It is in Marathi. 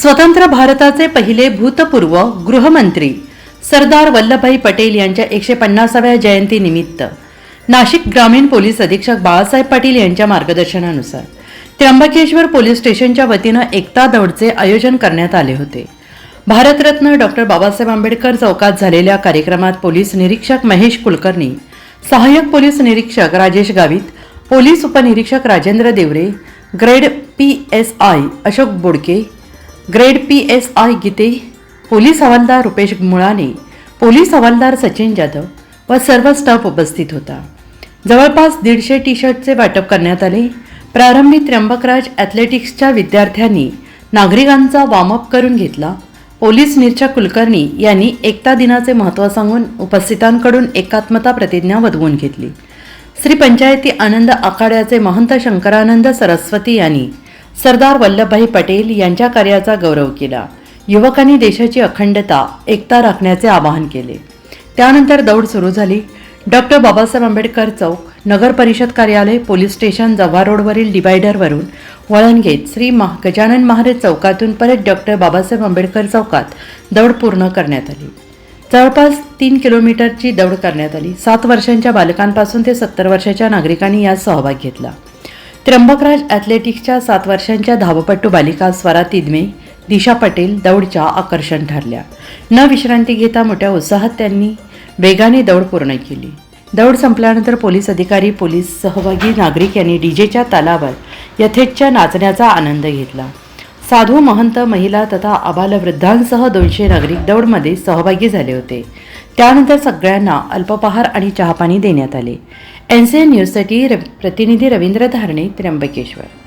स्वतंत्र भारताचे पहिले भूतपूर्व गृहमंत्री सरदार वल्लभभाई पटेल यांच्या एकशे पन्नासाव्या जयंतीनिमित्त नाशिक ग्रामीण पोलीस अधीक्षक बाळासाहेब पाटील यांच्या मार्गदर्शनानुसार त्र्यंबकेश्वर पोलीस स्टेशनच्या वतीनं एकता दौडचे आयोजन करण्यात आले होते. भारतरत्न डॉक्टर बाबासाहेब आंबेडकर चौकात झालेल्या कार्यक्रमात पोलीस निरीक्षक महेश कुलकर्णी सहाय्यक पोलीस निरीक्षक राजेश गावित पोलीस उपनिरीक्षक Rajendra Devare grade P S I Ashok Bodke grade P S I Gite police हवालदार रुपेश मुळाने पोलीस हवालदार सचिन जाधव व सर्व स्टाफ उपस्थित होता. जवळपास दीडशे टी शर्टचे वाटप करण्यात आले. प्रारंभी त्र्यंबकराज ॲथलेटिक्सच्या विद्यार्थ्यांनी नागरिकांचा वॉर्मअप करून घेतला. पोलीस निरीक्षक कुलकर्णी यांनी एकता दिनाचे महत्त्व सांगून उपस्थितांकडून एकात्मता प्रतिज्ञा वधवून घेतली. श्री पंचायती आनंद आखाड्याचे महंत शंकरानंद सरस्वती यांनी सरदार वल्लभभाई पटेल यांच्या कार्याचा गौरव केला. युवकांनी देशाची अखंडता एकता राखण्याचे आवाहन केले. त्यानंतर दौड सुरू झाली. डॉक्टर बाबासाहेब आंबेडकर चौक नगर परिषद कार्यालय पोलीस स्टेशन जव्हार रोडवरील डिवायडरवरून वळण घेत श्री महा गजानन महाराज चौकातून परत डॉक्टर बाबासाहेब आंबेडकर चौकात दौड पूर्ण करण्यात आली. जवळपास तीन किलोमीटरची दौड करण्यात आली. सात वर्षांच्या बालकांपासून ते सत्तर वर्षाच्या नागरिकांनी यात सहभाग घेतला. त्र्यंबकराज ॲथलेटिक्सच्या सात वर्षांच्या धावपट्टू बालिका स्वरा तिदमे दिशा पटेल दौडच्या आकर्षण ठरल्या. न विश्रांती घेता मोठ्या उत्साहात त्यांनी वेगाने दौड पूर्ण केली. दौड संपल्यानंतर पोलीस अधिकारी पोलीस सहभागी नागरिक यांनी डीजेच्या तालावर यथेच्छ नाचण्याचा आनंद घेतला. साधू महंत महिला तथा आबालवृद्धांसह दोनशे नागरिक दौडमध्ये सहभागी झाले होते. त्यानंतर सगळ्यांना अल्पपहार आणि चहापाणी देण्यात आले. एन सी एन न्यूजसाठी र प्रतिनिधी रवींद्र धारणे त्र्यंबकेश्वर.